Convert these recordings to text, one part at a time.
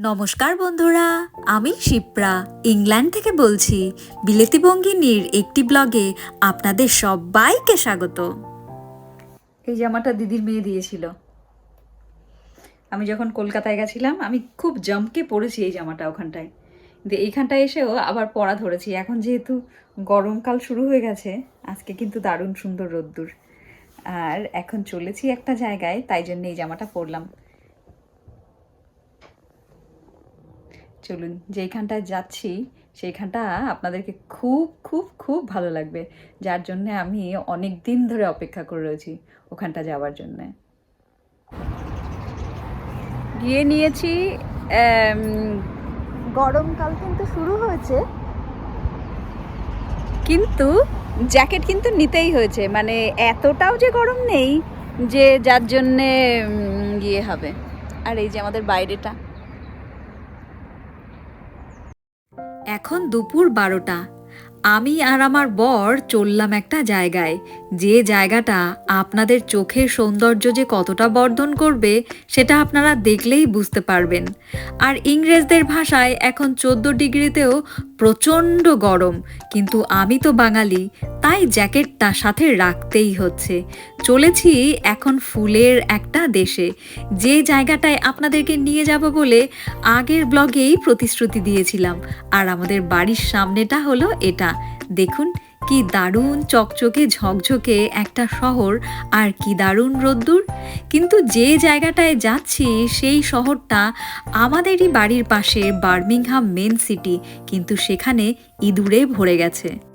নমস্কার বন্ধুরা, আমি শিপ্রা। ইংল্যান্ড থেকে বলছি, বিলেতি বঙ্গিনীর একটি ব্লগে আপনাদের সবাইকে স্বাগত। এই জামাটা দিদির মেয়ে দিয়েছিল। আমি যখন কলকাতায় গেছিলাম, আমি খুব জমকে পড়েছি এই জামাটা ওখানটায়। কিন্তু এইখানটায় এসেও আবার পরা ধরেছি। এখন যেহেতু গরমকাল শুরু হয়ে গেছে, আজকে কিন্তু দারুণ সুন্দর রোদ্দুর। আর এখন চলেছি একটা জায়গায়, তাই জন্য এই জামাটা পরলাম। চলুন যেইখানটায় যাচ্ছি, সেইখানটা আপনাদেরকে খুব খুব খুব ভালো লাগবে। যার জন্যে আমি অনেক দিন ধরে অপেক্ষা করে রয়েছি ওখানটা যাওয়ার জন্যে। গিয়ে নিয়েছি গরমকাল কিন্তু শুরু হয়েছে। কিন্তু জ্যাকেট কিন্তু নিতেই হয়েছে। মানে এতটাও যে গরম নেই যে যার জন্যে ইয়ে হবে। আর এই যে আমাদের বাইরেটা। এখন দুপুর বারোটা। আমি আর আমার বর চললাম একটা জায়গায়। যে জায়গাটা আপনাদের চোখের সৌন্দর্য যে কতটা বর্ধন করবে, সেটা আপনারা দেখলেই বুঝতে পারবেন। আর ইংরেজদের ভাষায় এখন চোদ্দ ডিগ্রিতেও প্রচণ্ড গরম। কিন্তু আমি তো বাঙালি, তাই জ্যাকেটটা সাথে রাখতেই হচ্ছে। চলেছি এখন ফুলের একটা দেশে। যে জায়গাটায় আপনাদেরকে নিয়ে যাব বলে আগের ব্লগেই প্রতিশ্রুতি দিয়েছিলাম। আর আমাদের বাড়ির সামনেটা হলো এটা। দেখুন কি দারুণ চকচকে ঝকঝকে একটা শহর, আর কি দারুণ রোদ্দুর। কিন্তু যে জায়গাটায় যাচ্ছি, সেই শহরটা আমাদেরই বাড়ির পাশে বার্মিংহাম মেন সিটি, কিন্তু সেখানে ইঁদুরে ভরে গেছে।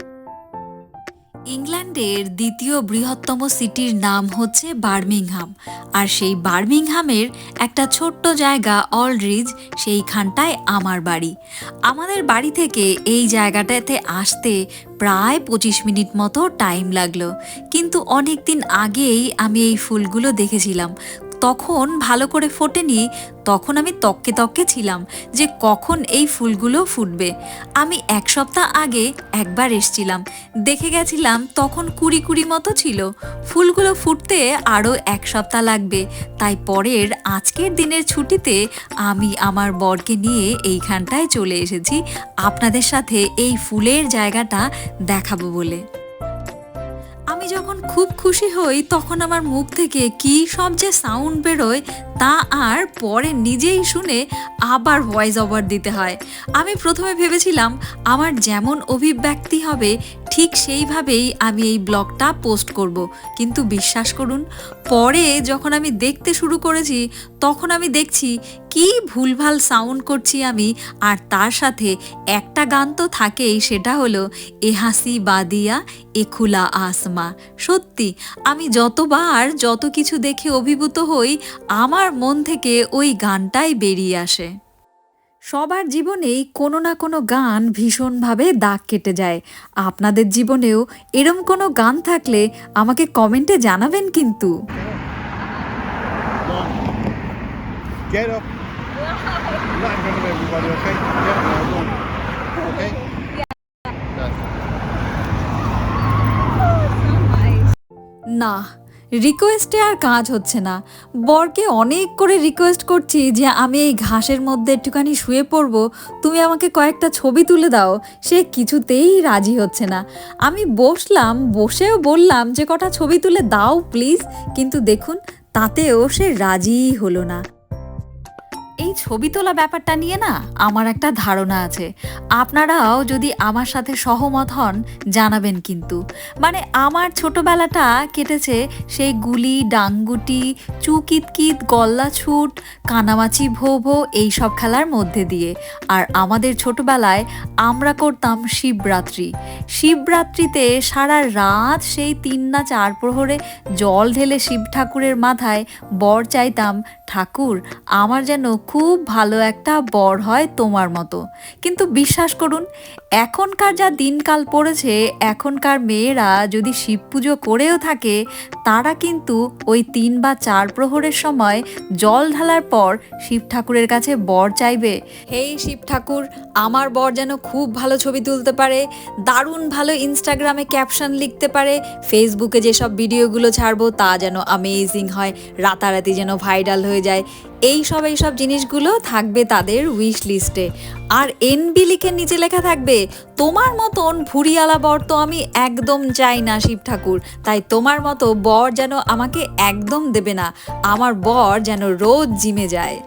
ইংল্যান্ডের দ্বিতীয় বৃহত্তম সিটির নাম হচ্ছে বার্মিংহাম। আর সেই বার্মিংহামের একটা ছোট্ট জায়গা অলরিজ, সেইখানটায় আমার বাড়ি। আমাদের বাড়ি থেকে এই জায়গাটাতে আসতে প্রায় পঁচিশ মিনিট মতো টাইম লাগল। কিন্তু অনেক দিন আগেই আমি এই ফুলগুলো দেখেছিলাম। তখন ভালো করে ফোটেনি, তখন আমি তককে তককে ছিলাম যে কখন এই ফুলগুলো ফুটবে। আমি এক সপ্তাহ আগে একবার এসছিলাম, দেখে গেছিলাম তখন কুড়ি কুড়ি মতো ছিল। ফুলগুলো ফুটতে আরও এক সপ্তাহ লাগবে, তাই পরের আজকের দিনের ছুটিতে আমি আমার বরকে নিয়ে এইখানটায় চলে এসেছি। আপনাদের সাথে এই ফুলের জায়গাটা দেখাবো বলে। যখন খুব খুশি হই, তখন আমার মুখ থেকে কি সব যে সাউন্ড বেরোয় তা আর পরে নিজেই শুনে আবার ভয়েস ওভার দিতে হয়। আমি প্রথমে ভেবেছিলাম, আমার যেমন অভিব্যক্তি হবে ঠিক সেইভাবেই আমি এই ব্লগটা পোস্ট করব। কিন্তু বিশ্বাস করুন, পরে যখন আমি দেখতে শুরু করেছি, তখন আমি দেখছি কি ভুলভাল সাউন্ড করছি আমি। আর তার সাথে একটা গান তো থাকেই, সেটা হলো, এ হাসি বাদিয়া এ খুলা আসমা। সত্যি, আমি যতবার যত কিছু দেখে অভিভূত হই, আমার মন থেকে ওই গানটাই বেরিয়ে আসে। সবার জীবনেই কোনো না কোনো গান ভীষণভাবে দাগ কেটে যায় আপনাদের জীবনেও এরম কোনো গান থাকলে আমাকে কমেন্টে জানাবেন কিন্তু. না রিকোয়েস্টে আর কাজ হচ্ছে না। বরকে অনেক করে রিকোয়েস্ট করছি যে আমি এই ঘাসের মধ্যে একটুখানি শুয়ে পড়ব, তুমি আমাকে কয়েকটা ছবি তুলে দাও। সে কিছুতেই রাজি হচ্ছে না। আমি বসলাম, বসেও বললাম যে কটা ছবি তুলে দাও প্লিজ, কিন্তু দেখুন, তাতেও সে রাজিই হলো না। এই ছবি তোলা ব্যাপারটা নিয়ে না আমার একটা ধারণা আছে। আপনারাও যদি আমার সাথে সহমত হন, জানাবেন কিন্তু। মানে আমার ছোটবেলাটা কেটেছে সেই গুলি, ডাঙ্গুটি, চুকিতকিত গল্লা ছুট কানামাছি ভো ভো এই সব খেলার মধ্যে দিয়ে। আর আমাদের ছোটবেলায় আমরা করতাম শিবরাত্রি। শিবরাত্রিতে সারা রাত সেই তিন না চার প্রহরে জল ঢেলে শিব ঠাকুরের মাথায় বর চাইতাম, ঠাকুর, আমার যেন খুব ভালো একটা বর হয় তোমার মতো। কিন্তু বিশ্বাস করুন এখনকার যা দিনকাল পড়েছে, এখনকার মেয়েরা যদি শিব পুজো করেও থাকে, তারা কিন্তু ওই তিন বা চার প্রহরের সময় জল ঢালার পর শিব ঠাকুরের কাছে বর চাইবে। হেই শিব ঠাকুর, আমার বর যেন খুব ভালো ছবি তুলতে পারে, দারুণ ভালো ইনস্টাগ্রামে ক্যাপশন লিখতে পারে, ফেসবুকে যেসব ভিডিওগুলো ছাড়বো তা যেন অ্যামেজিং হয়, রাতারাতি যেন ভাইরাল হয়ে যায়। এই সব এইসব জিনিসগুলো থাকবে তাদের উইশ লিস্টে আর এনবি লিখে নিচে লেখা থাকবে, তোমার মতন ভুরিয়ালা বর তো আমি একদম চাই না, শিব ঠাকুর। তাই তোমার মতো বর যেন আমাকে একদম দেবে না, আমার বর যেন রোজ জিমে যায়।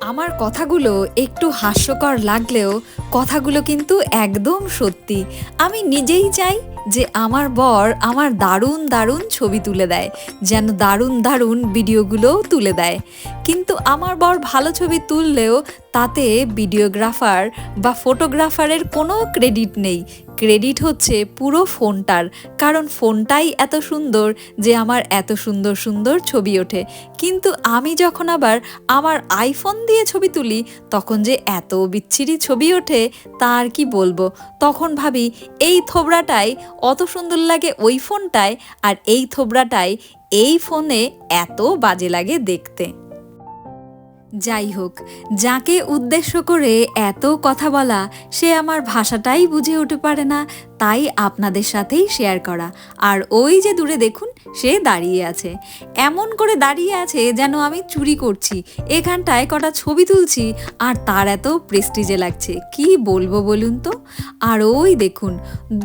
আমার কথাগুলো একটু হাস্যকর লাগলেও কথাগুলো কিন্তু একদম সত্যি। আমি নিজেই চাই যে আমার বর আমার দারুণ দারুণ ছবি তুলে দেয়, যেন দারুণ দারুণ ভিডিওগুলোও তুলে দেয়। কিন্তু আমার বর ভালো ছবি তুললেও তাতে ভিডিওগ্রাফার বা ফটোগ্রাফারের কোনো ক্রেডিট নেই। ক্রেডিট হচ্ছে পুরো ফোনটার। কারণ ফোনটাই এত সুন্দর যে আমার এত সুন্দর সুন্দর ছবি ওঠে। কিন্তু আমি যখন আবার আমার আইফোন দিয়ে ছবি তুলি, তখন যে এত বিচ্ছিরি ছবি ওঠে তার কি বলব? তখন ভাবি, এই থোবড়াটাই অত সুন্দর লাগে ওই ফোনটায়, আর এই থোবড়াটাই এই ফোনে এত বাজে লাগে দেখতে। যাই হোক, যাকে উদ্দেশ্য করে এত কথা বলা, সে আমার ভাষাটাই বুঝে উঠতে পারে না। তাই আপনাদের সাথেই শেয়ার করা। আর ওই যে দূরে দেখুন, সে দাঁড়িয়ে আছে। এমন করে দাঁড়িয়ে আছে যেন আমি চুরি করছি। এখানটায় কটা ছবি তুলছি আর তার এত প্রেস্টিজে লাগছে। কি বলব বলুন তো? আর ওই দেখুন,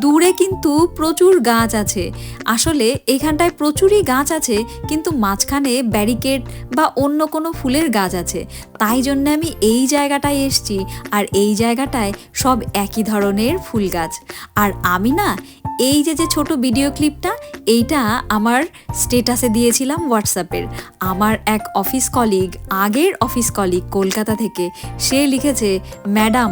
দূরে কিন্তু প্রচুর গাছ আছে। আসলে এখানটায় প্রচুরই গাছ আছে, কিন্তু মাঝখানে ব্যারিকেড বা অন্য কোনো ফুলের গাছ আছে। তাই জন্য আমি এই জায়গাটায় এসছি আর এই জায়গাটায় সব একই ধরনের ফুল গাছ। আর আমি না এই যে যে ছোট ভিডিও ক্লিপটা এইটা আমার স্টেটাসে দিয়েছিলাম হোয়াটসঅ্যাপের আমার এক অফিস কলিগ আগের অফিস কলিগ কলকাতা থেকে, সে লিখেছে, ম্যাডাম,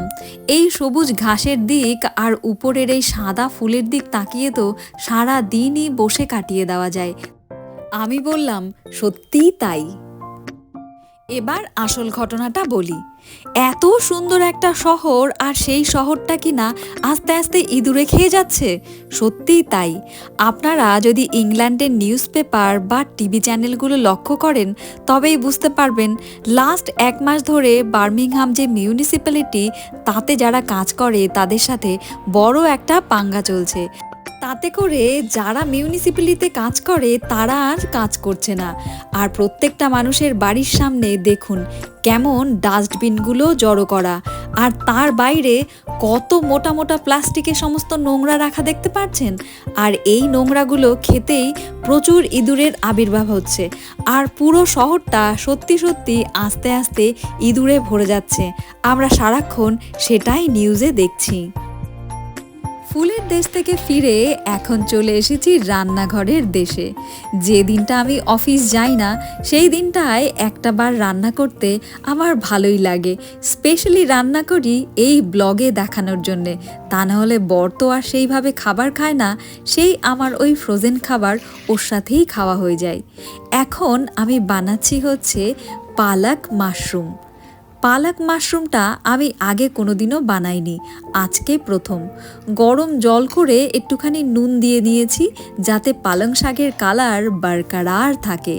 এই সবুজ ঘাসের দিক আর উপরের এই সাদা ফুলের দিক তাকিয়ে তো সারা দিনই বসে কাটিয়ে দেওয়া যায়। আমি বললাম, সত্যিই তাই? এবার আসল ঘটনাটা বলি। এত সুন্দর একটা শহর আর সেই শহরটা কিনা আস্তে আস্তে ইঁদুরে খেয়ে যাচ্ছে। সত্যিই তাই। আপনারা যদি ইংল্যান্ডের নিউজ পেপার বা টিভি চ্যানেলগুলো লক্ষ্য করেন, তবেই বুঝতে পারবেন, লাস্ট এক মাস ধরে বার্মিংহাম যে মিউনিসিপ্যালিটি, তাতে যারা কাজ করে, তাদের সাথে বড় একটা পাঙ্গা চলছে। তাতে করে যারা মিউনিসিপ্যালিতে কাজ করে, তারা আর কাজ করছে না। আর প্রত্যেকটা মানুষের বাড়ির সামনে দেখুন কেমন ডাস্টবিনগুলো জড়ো করা। আর তার বাইরে কত মোটা মোটা প্লাস্টিকের সমস্ত নোংরা রাখা দেখতে পাচ্ছেন? আর এই নোংরাগুলো খেতেই প্রচুর ইঁদুরের আবির্ভাব হচ্ছে। আর পুরো শহরটা সত্যি সত্যি আস্তে আস্তে ইঁদুরে ভরে যাচ্ছে। আমরা সারাক্ষণ সেটাই নিউজে দেখছি। ফুলের দেশ থেকে ফিরে এখন চলে এসেছি রান্নাঘরের দেশে। যে দিনটা আমি অফিস যাই না, সেই দিনটায় একটা বার রান্না করতে আমার ভালোই লাগে। স্পেশালি রান্না করি এই ব্লগে দেখানোর জন্যে। তা নাহলে বর তো আর সেইভাবে খাবার খায় না, সেই আমার ওই ফ্রোজেন খাবার ওর সাথেই খাওয়া হয়ে যায়। এখন আমি বানাচ্ছি হচ্ছে পালাক মাশরুম। পালাক মাশরুমটা আমি আগে কোনোদিনও বানাইনি, আজকে প্রথম। গরম জল করে একটুখানি নুন দিয়ে নিয়েছি যাতে পালং শাকের কালার বারকারার থাকে।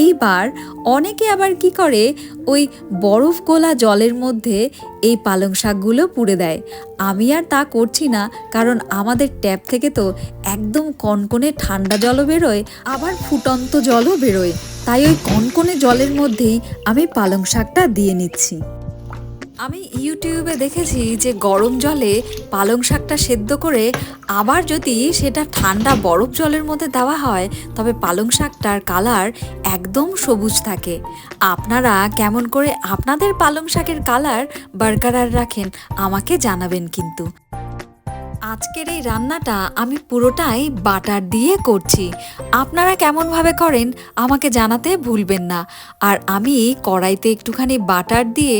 এইবার অনেকে আবার কি করে? ওই বরফ গোলা জলের মধ্যে এই পালং শাকগুলো পুড়ে দেয়। আমি আর তা করছি না, কারণ আমাদের ট্যাপ থেকে তো একদম কনকনে ঠান্ডা জলও বেরোয়, আবার ফুটন্ত জলও বেরোয়। তাই ওই কনকনে জলের মধ্যেই আমি পালং শাকটা দিয়ে নিচ্ছি। আমি ইউটিউবে দেখেছি যে গরম জলে পালং শাকটা সেদ্ধ করে আবার যদি সেটা ঠান্ডা বরফ জলের মধ্যে দেওয়া হয়, তবে পালং শাকটার কালার একদম সবুজ থাকে। আপনারা কেমন করে আপনাদের পালং শাকের কালার বারকারার রাখেন, আমাকে জানাবেন কিন্তু। আজকের এই রান্নাটা আমি পুরোটাই বাটার দিয়ে করছি। আপনারা কেমনভাবে করেন, আমাকে জানাতে ভুলবেন না। আর আমি কড়াইতে একটুখানি বাটার দিয়ে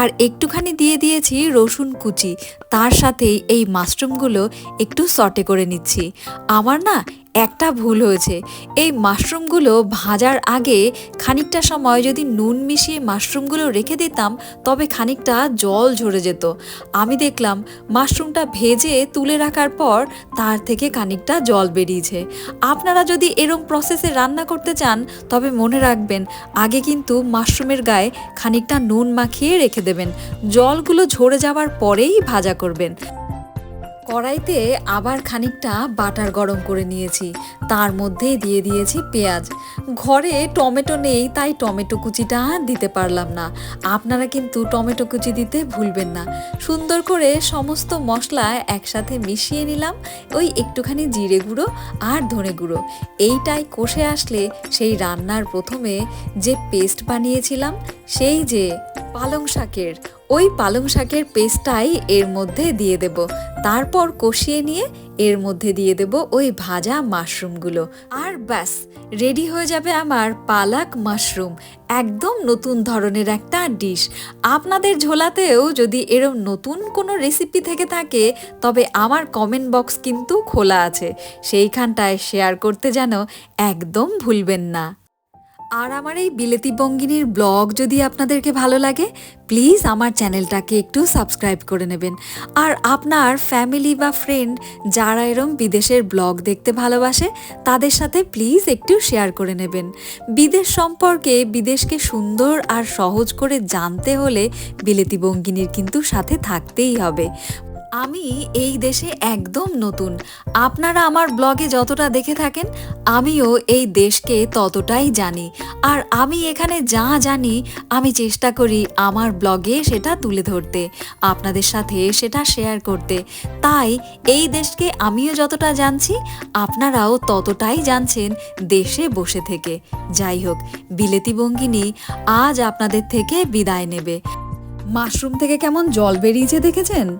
আর একটুখানি দিয়ে দিয়েছি রসুন কুচি। তার সাথেই এই মাশরুমগুলো একটু সটে করে নিচ্ছি। আমার না একটা ভুল হয়েছে। এই মাশরুমগুলো ভাজার আগে খানিকটা সময় যদি নুন মিশিয়ে মাশরুমগুলো রেখে দিতাম, তবে খানিকটা জল ঝরে যেত। আমি দেখলাম মাশরুমটা ভেজে তুলে রাখার পর তার থেকে খানিকটা জল বেরিয়েছে। আপনারা যদি এরম প্রসেসে রান্না করতে চান, তবে মনে রাখবেন, আগে কিন্তু মাশরুমের গায়ে খানিকটা নুন মাখিয়ে রেখে দেবেন। জলগুলো ঝরে যাওয়ার পরেই ভাজা করবেন। কড়াইতে আবার খানিকটা বাটার গরম করে নিয়েছি। তার মধ্যে দিয়ে দিয়েছি পেঁয়াজ। ঘরে টমেটো নেই, তাই টমেটো কুচিটা দিতে পারলাম না। আপনারা কিন্তু টমেটো কুচি দিতে ভুলবেন না। সুন্দর করে সমস্ত মশলা একসাথে মিশিয়ে নিলাম, ওই একটুখানি জিরে গুঁড়ো আর ধনে গুঁড়ো। এইটাই কষে আসলে সেই রান্নার প্রথমে যে পেস্ট বানিয়েছিলাম, সেই যে পালং শাকের ওই পালং শাকের পেস্টটাই এর মধ্যে দিয়ে দেব। তারপর কষিয়ে নিয়ে এর মধ্যে দিয়ে দেব ওই ভাজা মাশরুমগুলো। আর ব্যাস, রেডি হয়ে যাবে আমার পালাক মাশরুম। একদম নতুন ধরনের একটা ডিশ। আপনাদের ঝোলাতেও যদি এরম নতুন কোনো রেসিপি থেকে থাকে, তবে আমার কমেন্ট বক্স কিন্তু খোলা আছে। সেইখানটায় শেয়ার করতে যেন একদম ভুলবেন না। আর আমার এই বিলেতি বঙ্গিনীর ব্লগ যদি আপনাদেরকে ভালো লাগে প্লিজ আমার চ্যানেলটাকে একটু সাবস্ক্রাইব করে নেবেন। আর আপনার ফ্যামিলি বা ফ্রেন্ড যারা এরম বিদেশের ব্লগ দেখতে ভালোবাসে, তাদের সাথে প্লিজ একটু শেয়ার করে নেবেন। বিদেশ সম্পর্কে, বিদেশকে সুন্দর আর সহজ করে জানতে হলে বিলেতি বঙ্গিনীর কিন্তু সাথে থাকতেই হবে। আমি এই দেশে একদম নতুন। আপনারা আমার ব্লগে যতটা দেখে থাকেন, আমিও এই দেশকে ততটাই জানি। আর আমি এখানে যা জানি, আমি চেষ্টা করি আমার ব্লগে সেটা তুলে ধরতে, আপনাদের সাথে সেটা শেয়ার করতে। তাই এই দেশকে আমিও যতটা জানছি, আপনারাও ততটাই জানছেন দেশে বসে থেকে। যাই হোক, বিলেতি বঙ্গিনী আজ আপনাদের থেকে বিদায় নেবে। মাশরুম থেকে কেমন জল বেরিয়েছে দেখেছেন?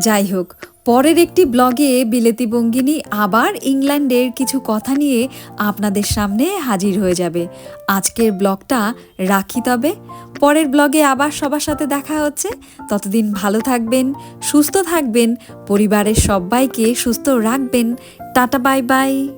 যাই হোক, পরের একটি ব্লগে বিলেতি বঙ্গিনী আবার ইংল্যান্ডের কিছু কথা নিয়ে আপনাদের সামনে হাজির হয়ে যাবে। আজকের ব্লগটা রাখি তবে। পরের ব্লগে আবার সবার সাথে দেখা হচ্ছে। ততদিন ভালো থাকবেন, সুস্থ থাকবেন, পরিবারের সবাইকে সুস্থ রাখবেন। Tata, bye bye.